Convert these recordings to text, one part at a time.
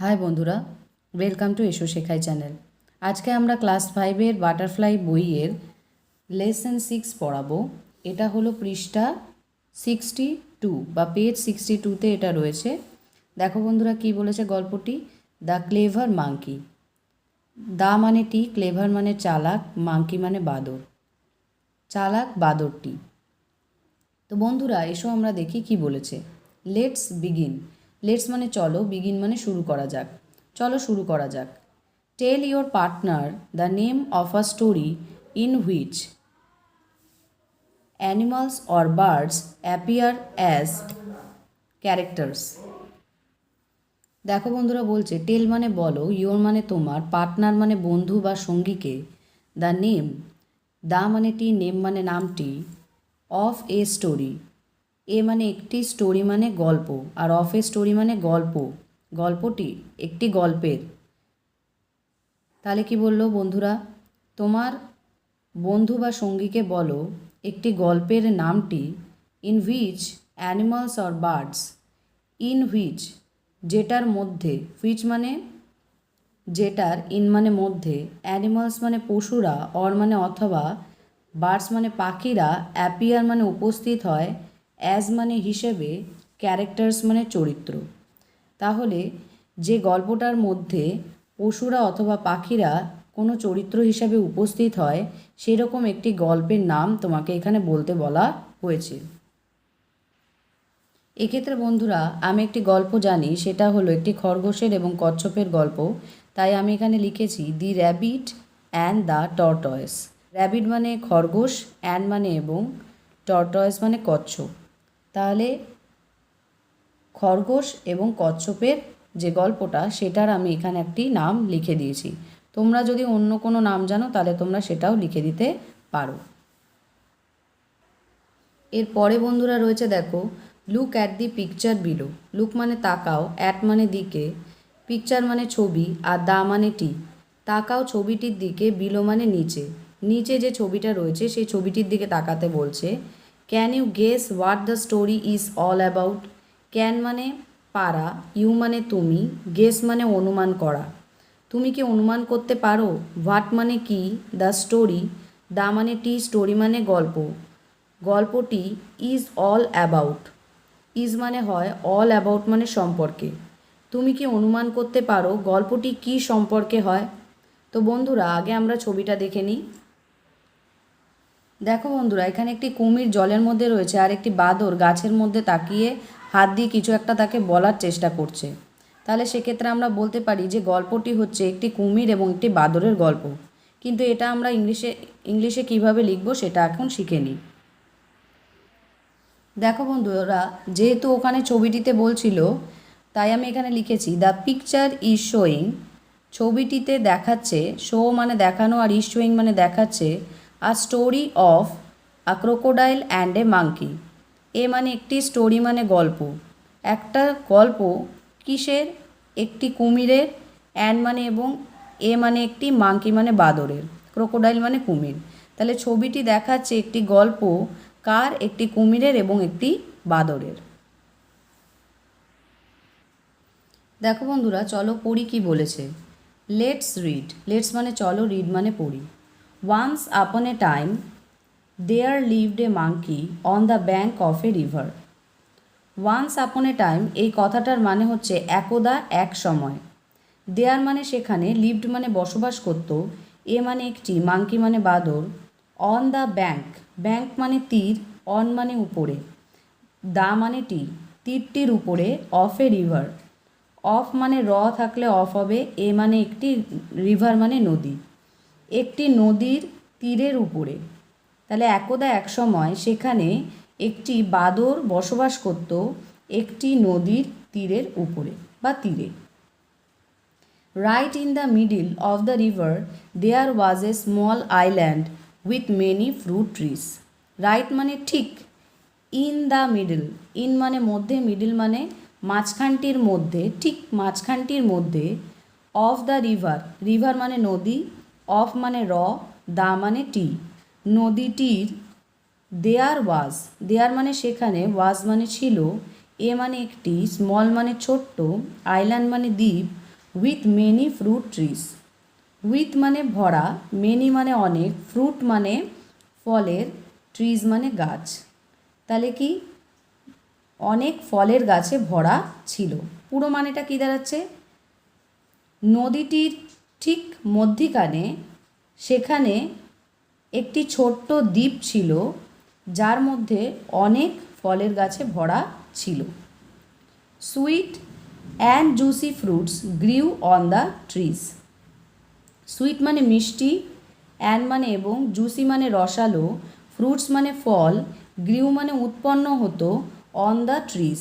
High বন্ধুরা welcome to এসো শেখাই চ্যানেল আজকে আমরা ক্লাস ফাইভের বাটারফ্লাই বইয়ের লেসন সিক্স পড়াবো। এটা হলো পৃষ্ঠা সিক্সটি টু বা পেজ সিক্সটি টুতে এটা রয়েছে। দেখো বন্ধুরা কি বলেছে গল্পটি? দ্য ক্লেভার মাঙ্কি দা মানে টি ক্লেভার মানে চালাক মাঙ্কি মানে বাদর। চালাক, বাদরটি। তো বন্ধুরা, এসো আমরা দেখি কি বলেছে। লেটস বিগিন লেটস মানে চলো বিগিন মানে শুরু করা যাক। চলো শুরু করা যাক। Tell your partner the name of a story in which animals or birds appear as characters দেখো বন্ধুরা বলছে টেল মানে বলো ইয়োর মানে তোমার পার্টনার মানে বন্ধু বা সঙ্গীকে দ্য নেম দা মানে টি নেম মানে নামটি অফ এ স্টোরি এ মানে একটি স্টোরি মানে গল্প, আর অফ এ স্টোরি মানে গল্প। গল্পটি একটি গল্পের। তাহলে কি বলল বন্ধুরা? তোমার বন্ধু বা সঙ্গীকে বলো, একটি গল্পের নামটি in which animals or birds in which যেটার মধ্যে হুইচ মানে যেটার ইন মানে মধ্যে অ্যানিমালস মানে পশুরা অর মানে অথবা বার্ডস মানে পাখিরা অ্যাপিয়ার মানে উপস্থিত হয় অ্যাজ মানে হিসেবে ক্যারেক্টার্স মানে চরিত্র। তাহলে যে গল্পটার মধ্যে পশুরা অথবা পাখিরা কোনো চরিত্র হিসাবে উপস্থিত হয়, সেরকম একটি গল্পের নাম তোমাকে এখানে বলতে বলা হয়েছে। এক্ষেত্রে বন্ধুরা, আমি একটি গল্প জানি, সেটা হলো একটি খরগোশের এবং কচ্ছপের গল্প। তাই আমি এখানে লিখেছি the rabbit and the tortoise rabbit মানে খরগোশ অ্যান্ড মানে এবং টর্টয়েস মানে কচ্ছপ। তাহলে খরগোশ এবং কচ্ছপের যে গল্পটা, সেটার আমি এখানে একটি নাম লিখে দিয়েছি। তোমরা যদি অন্য কোনো নাম জানো, তাহলে তোমরা সেটাও লিখে দিতে পারো। এর পরে বন্ধুরা রয়েছে, দেখো look at the picture below look মানে তাকাও অ্যাট মানে দিকে পিকচার মানে ছবি, আর দা মানে টি। তাকাও ছবিটির দিকে বিলো মানে নিচে। নিচে যে ছবিটা রয়েছে, সেই ছবিটির দিকে তাকাতে বলছে can you guess what the story is all about can মানে পারা ইউ মানে তুমি গেস মানে অনুমান করা। তুমি কি অনুমান করতে পারো? হোয়াট মানে কি? দ্য স্টোরি দা মানে টি স্টোরি মানে গল্প। গল্পটি ইজ অল অ্যাবাউট ইজ মানে হয় অল অ্যাবাউট মানে সম্পর্কে। তুমি কি অনুমান করতে পারো গল্পটি কি সম্পর্কে হয়? তো বন্ধুরা, আগে আমরা ছবিটা দেখে নিই। দেখো বন্ধুরা, এখানে একটি কুমির জলের মধ্যে রয়েছে আর একটি বাদর গাছের মধ্যে তাকিয়ে হাত দিয়ে কিছু একটা তাকে বলার চেষ্টা করছে। তাহলে সেক্ষেত্রে আমরা বলতে পারি যে গল্পটি হচ্ছে একটি কুমির এবং একটি বাদরের গল্প। কিন্তু এটা আমরা ইংলিশে ইংলিশে কীভাবে লিখব সেটা এখন শিখে নিই। দেখো বন্ধুরা, যেহেতু ওখানে ছবিটিতে বলছিল, তাই আমি এখানে লিখেছি দ্য পিকচার ইজ শোয়িং ছবিটিতে দেখাচ্ছে শো মানে দেখানো আর ইজ শোয়িং মানে দেখাচ্ছে a story of a crocodile and a monkey a মানে একটি স্টোরি মানে গল্প। একটা গল্প কিসের? একটি কুমিরের। অ্যান্ড মানে এবং এ মানে একটি মাঙ্কি মানে বাদরের। ক্রোকোডাইল মানে কুমির। তাহলে ছবিটি দেখাচ্ছে একটি গল্প কার? একটি কুমিরের এবং একটি বাদরের। দেখো বন্ধুরা, চলো পড়ি কি বলেছে। লেটস রিড লেটস মানে চলো রিড মানে পড়ি। Once upon a time there lived a monkey on the bank of a river once upon a time এই কথাটার মানে হচ্ছে একদা এক সময়। দেয়ার মানে সেখানে লিভড মানে বসবাস করত, এ মানে একটি মাঙ্কি মানে বাদর। অন দ্য ব্যাঙ্ক ব্যাঙ্ক মানে তীর অন মানে উপরে। দা মানে টি, তীরটির উপরে অফ এ রিভার অফ মানে র থাকলে অফ হবে, এ মানে একটি রিভার মানে নদী। একটি নদীর তীরের উপরে। তাহলে একদা এক সময় সেখানে একটি বাদর বসবাস করত একটি নদীর তীরের উপরে বা তীরে। Right in the middle of the river there was a small island with many fruit trees right মানে ঠিক ইন দ্য মিডল ইন মানে মধ্যে মিডিল মানে মাঝখানটির মধ্যে। ঠিক মাঝখানটির মধ্যে অফ দ্য রিভার রিভার মানে নদী অফ মানে র, দা মানে টি। নদীটির দেয়ার ওয়াজ, দেয়ার মানে সেখানে, ওয়াজ মানে ছিল। এ মানে একটি, স্মল মানে ছোট্ট। আইল্যান্ড মানে দ্বীপ, with many fruit trees. With মানে ভরা, মেনি মানে অনেক, ফ্রুট মানে ফলের, ট্রিজ মানে গাছ। তাহলে কি? অনেক ফলের গাছে ভরা ছিল। পুরো মানেটা কী দাঁড়াচ্ছে? নদীটির ঠিক মধ্যিখানে সেখানে একটি ছোট্ট দ্বীপ ছিল, যার মধ্যে অনেক ফলের গাছে ভরা ছিল। Sweet and juicy fruits grew on the trees. Sweet মানে মিষ্টি অ্যান মানে এবং জুসি মানে রসালো, ফ্রুটস মানে ফল, গ্রিউ মানে উৎপন্ন হতো অন দ্য ট্রিজ।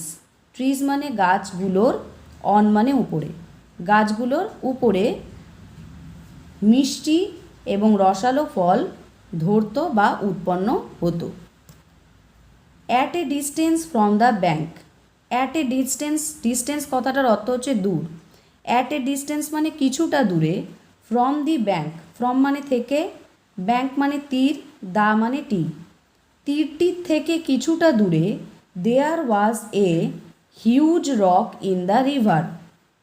ট্রিজ মানে গাছগুলোর অন মানে উপরে। গাছগুলোর উপরে মিষ্টি এবং রসালো ফল ধরতো বা উৎপন্ন হতো। At a distance from the bank at a distance distance কথাটার অর্থ হচ্ছে দূর। অ্যাট এ ডিস্টেন্স মানে কিছুটা দূরে ফ্রম দি ব্যাঙ্ক ফ্রম মানে থেকে ব্যাঙ্ক মানে তীর, দা মানে টি তীরটির থেকে কিছুটা দূরে there was a huge rock in the river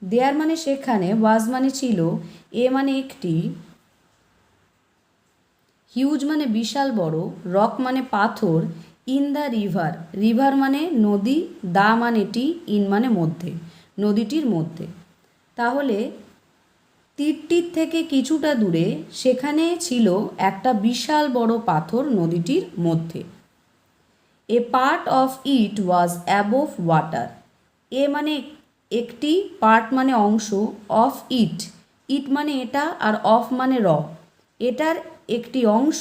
there মানে সেখানে ওয়াজ মানে ছিল এ মানে একটি, হিউজ মানে বিশাল বড়, রক মানে পাথর, ইন দ্য রিভার রিভার মানে নদী, দা মানে টি, ইন মানে মধ্যে, নদীটির মধ্যে। তাহলে তীরটির থেকে কিছুটা দূরে সেখানে ছিল একটা বিশাল বড় পাথর নদীটির মধ্যে। A part of it was above water. A মানে একটি, পার্ট মানে অংশ অফ ইট। ইট মানে এটা আর অফ মানে র। এটার একটি অংশ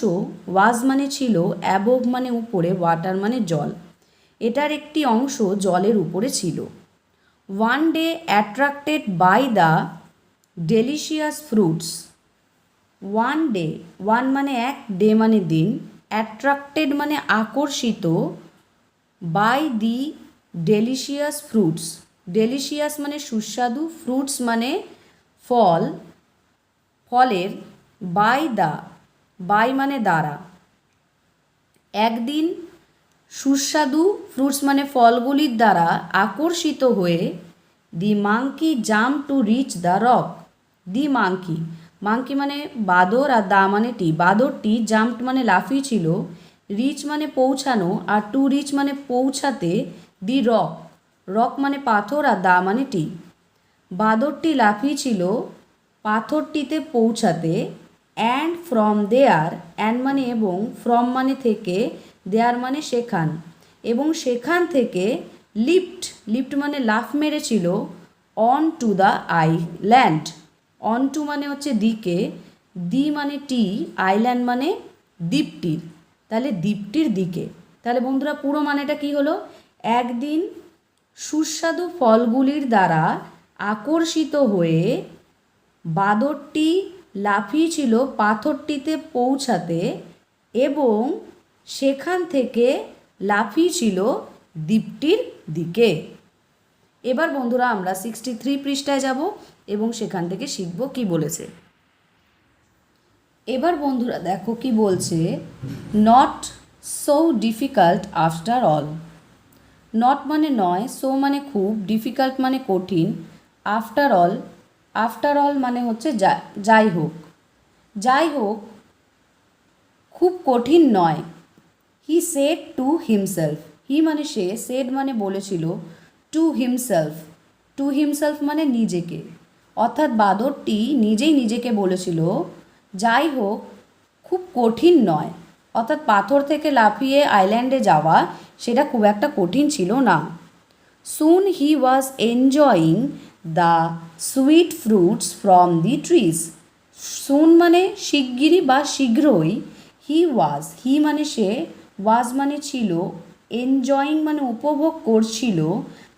ওয়াজ মানে ছিল অ্যাবোভ মানে উপরে ওয়াটার মানে জল। এটার একটি অংশ জলের উপরে ছিল। One day attracted by the delicious fruits one day one মানে এক ডে মানে দিন। অ্যাট্রাক্টেড মানে আকর্ষিত by the delicious fruits delicious মানে সুস্বাদু ফ্রুটস মানে ফল, ফলের বাই দা, বাই মানে দ্বারা একদিন সুস্বাদু ফ্রুটস মানে ফলগুলির দ্বারা আকর্ষিত হয়ে, the monkey jumped to reach the rock. The monkey monkey মানে বাদর আর দা মানে টি। বাদরটি জাম্পড মানে লাফিয়েছিল রিচ মানে পৌঁছানো আর টু রিচ মানে পৌঁছাতে দি রক। রক মানে পাথর আর দা মানে টি। বাদরটি লাফিয়েছিল পাথরটিতে পৌঁছাতে অ্যান্ড ফ্রম দেয়ার অ্যান্ড মানে এবং ফ্রম মানে থেকে দেয়ার মানে সেখান। এবং সেখান থেকে লিফট লিফট মানে লাফ মেরেছিল on to the island on to মানে হচ্ছে দিকে, দি মানে টি আইল্যান্ড মানে দ্বীপটির। তাহলে দ্বীপটির দিকে। তাহলে বন্ধুরা পুরো মানেটা কি হলো? একদিন সুস্বাদু ফলগুলির দ্বারা আকর্ষিত হয়ে বাদরটি লাফিয়েছিল পাথরটিতে পৌঁছাতে এবং সেখান থেকে লাফিয়েছিল দ্বীপটির দিকে। এবার বন্ধুরা আমরা সিক্সটি থ্রি পৃষ্ঠায় যাব এবং সেখান থেকে শিখব কি বলেছে। এবার বন্ধুরা দেখো কি বলছে not so difficult after all not মানে নয় সো মানে খুব ডিফিকাল্ট মানে কঠিন আফটার অল আফটার অল মানে হচ্ছে যাই হোক। যাই হোক, খুব কঠিন নয়। He said to himself he মানে সে সেড মানে বলেছিল টু হিমসেলফ টু হিমসেলফ মানে নিজেকে। অর্থাৎ বাদরটি নিজেই নিজেকে বলেছিল, যাই হোক, খুব কঠিন নয়। অর্থাৎ পাথর থেকে লাফিয়ে আইল্যান্ডে যাওয়া, সেটা খুব একটা কঠিন ছিল না। Soon he was enjoying the sweet fruits from the trees. Soon মানে শিগগিরই বা শীঘ্রই। হি ওয়াজ, হি মানে সে, ওয়াজ মানে ছিল, এনজয়িং মানে উপভোগ করছিল।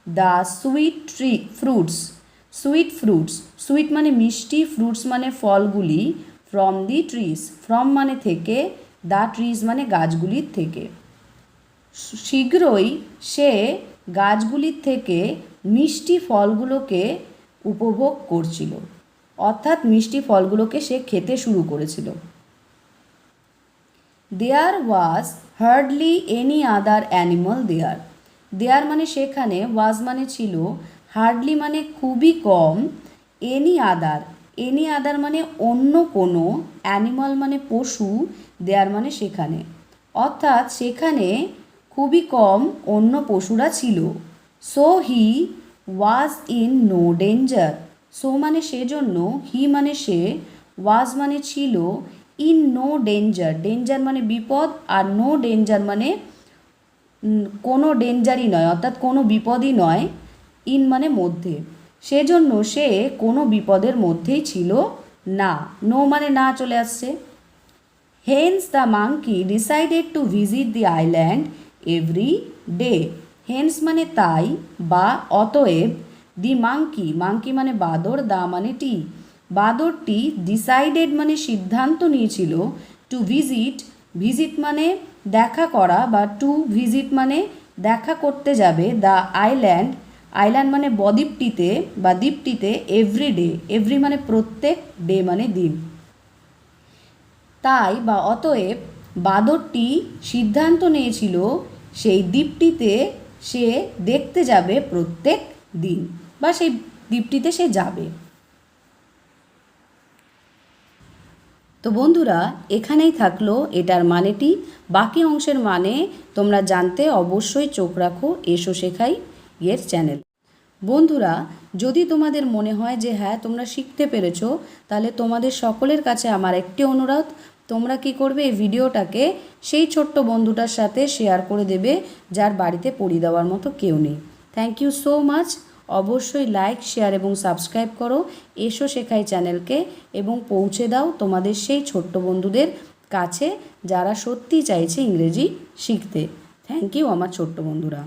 The sweet tree, fruits, sweet fruits, sweet মানে মিষ্টি, ফ্রুটস মানে ফলগুলি ফ্রম দি ট্রিজ। ফ্রম মানে থেকে, দ্য ট্রিজ মানে গাছগুলির থেকে। শীঘ্রই সে গাছগুলির থেকে মিষ্টি ফলগুলোকে উপভোগ করছিল। অর্থাৎ মিষ্টি ফলগুলোকে সে খেতে শুরু করেছিল। There was hardly any other animal there there মানে সেখানে ওয়াজ মানে ছিল হার্ডলি মানে খুবই কম এনি আদার এনি আদার মানে অন্য কোনো অ্যানিমাল মানে পশু দেয়ার মানে সেখানে। অর্থাৎ সেখানে খুবই কম অন্য পশুরা ছিল। So he was in no danger so মানে সেজন্য হি মানে সে ওয়াজ মানে ছিল ইন নো ডেঞ্জার ডেঞ্জার মানে বিপদ আর নো ডেঞ্জার মানে কোনো ডেঞ্জারই নয়, অর্থাৎ কোনো বিপদই নয় ইন মানে মধ্যে। সেজন্য সে কোনো বিপদের মধ্যেই ছিল না। নো মানে না চলে আসছে। Hence the monkey decided to visit the island every day hence মানে তাই বা অতএব, দি মাংকি মাংকি মানে বাদর, দা মানে টি। বাদরটি ডিসাইডেড মানে সিদ্ধান্ত নিয়েছিল, টু ভিজিট ভিজিট মানে দেখা করা বা টু ভিজিট মানে দেখা করতে যাবে দ্য আইল্যান্ড। আইল্যান্ড মানে বদ্বীপটিতে বা দ্বীপটিতে এভরি ডে, এভরি মানে প্রত্যেক ডে মানে দিন। তাই বা অতএব, বাদরটি সিদ্ধান্ত নিয়েছিল, সেই দ্বীপটিতে সে দেখতে যাবে প্রত্যেক দিন বা সেই দ্বীপটিতে সে যাবে। তো বন্ধুরা, এখানেই থাকল এটার মানেটি। বাকি অংশের মানে তোমরা জানতে অবশ্যই চোখ রাখো, এসো শেখাই এর চ্যানেল। বন্ধুরা, যদি তোমাদের মনে হয় যে হ্যাঁ তোমরা শিখতে পেরেছ, তাহলে তোমাদের সকলের কাছে আমার একটি অনুরোধ তোমরা কি করবে? এই ভিডিওটাকে সেই ছোট্ট বন্ধুটার সাথে শেয়ার করে দেবে, যার বাড়িতে পড়ি দেওয়ার মতো কেউ নেই। থ্যাংক ইউ সো মাচ অবশ্যই লাইক শেয়ার এবং সাবস্ক্রাইব করো। এসো শেখাই চ্যানেলকে এবং পৌঁছে দাও তোমাদের সেই ছোট্ট বন্ধুদের কাছে, যারা সত্যি চাইছে ইংরেজি শিখতে। থ্যাংক ইউ আমার ছোট্ট বন্ধুরা।